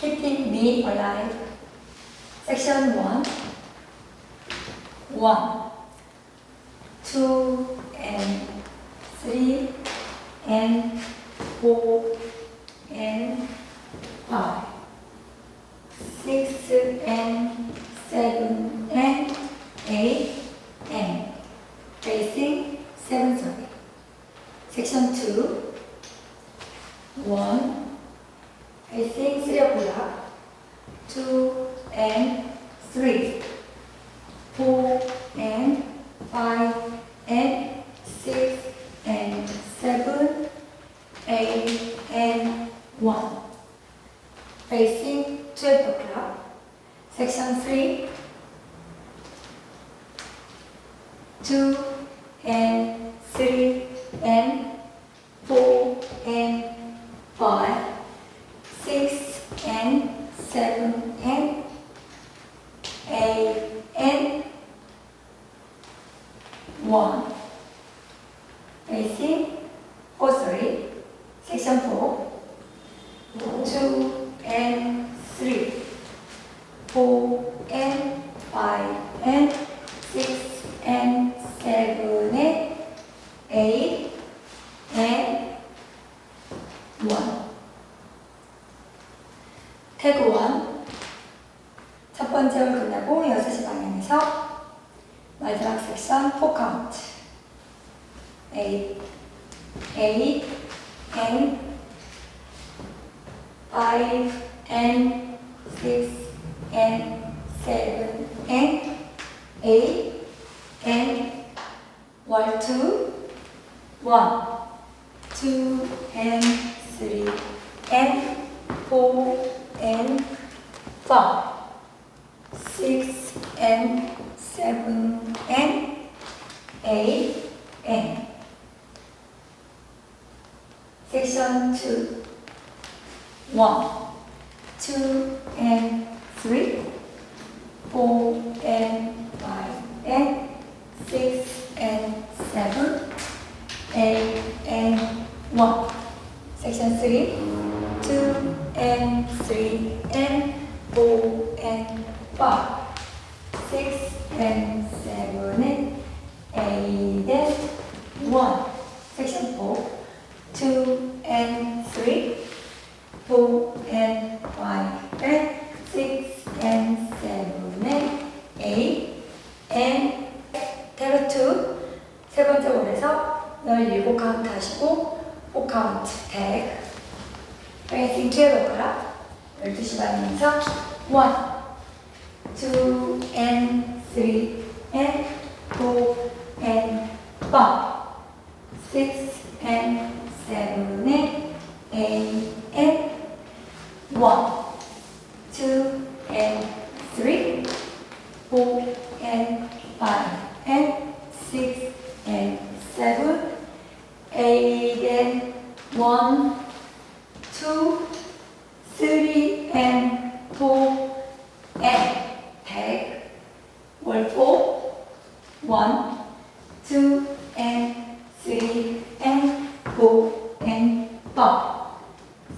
keeping me alive. Section 1. 1, 2, and 3, and 4, and 5, 6, and 7, and 8, and facing 7 sorry. Section 2. 1, facing 3 o'clock. 2 and 3. 4 and 5 and 6 and 7, 8 and 1. Facing 12 o'clock. Section 3. 2 and 3 and 4 and 5, 6 and 7 and 8 and 1. Facing, oh sorry, section 4, 2 and 3, 4 and 5 and 6 and 7 and 8 and 월 끝나고 6시 방향에서 마지막 섹션 4 카운트. 8, 8, and 5, and 6, and 7, and 8, and 1, 2, 1, 2, and 3, and 4, and 5, 6, and 7, and 8, and Section 2. 1, 2, and 3, 4, and 5, and 6, and 7, 8, and 1. Section 3. 2, and 3, and 4, and five, six, and seven, and eight, and one. Section four, two and three, four and five, and six and seven, and eight, and table two. 세 번째 원에서 17 카운트 하시고 4 카운트 백. 페이싱 2의 발가락 12시 반에서 1 2, and 3, and 4, and 5, 6, and 7, and 8, and 1, 2, and 3, 4, and 5, and 6, and 7, 8, and 1, 2, 3, and 4, and take word 4, 1, 2, and 3, and 4, and 5,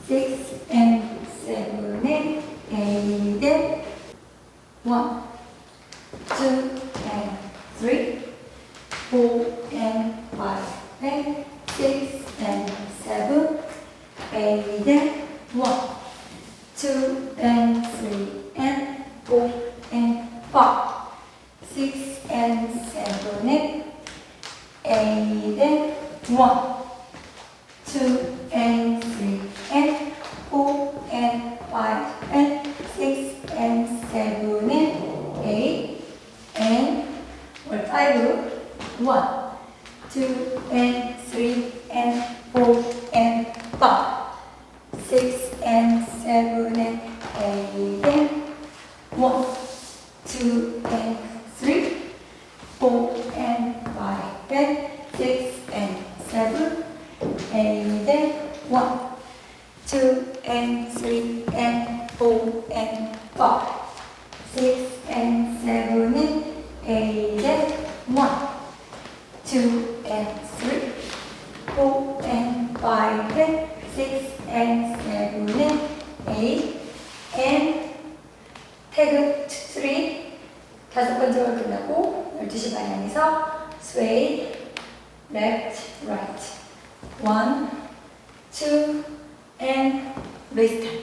6, and 7, and 8, and 1, 2, and 3, 4, and 5, and 6, and 7, 8, and 1, 2, and 3, and 4, and 5, 6, and 7, and 8, and 1, 2, and 3, and 4, and 5, and 6, and 7, and 8, and or 5, 1, 2, and 3, and 4, and 5, 6, and 7, and 8, and 1, 2, and 3, 4, and 5, and 6, and 7, 8, and 1, 2, and 3, and 4, and 5, 6, and 7, and 8, and 1, 2, and 3, 4, and 5, and 6, and 7, and 8, and straight, left, right. One, two, and restart.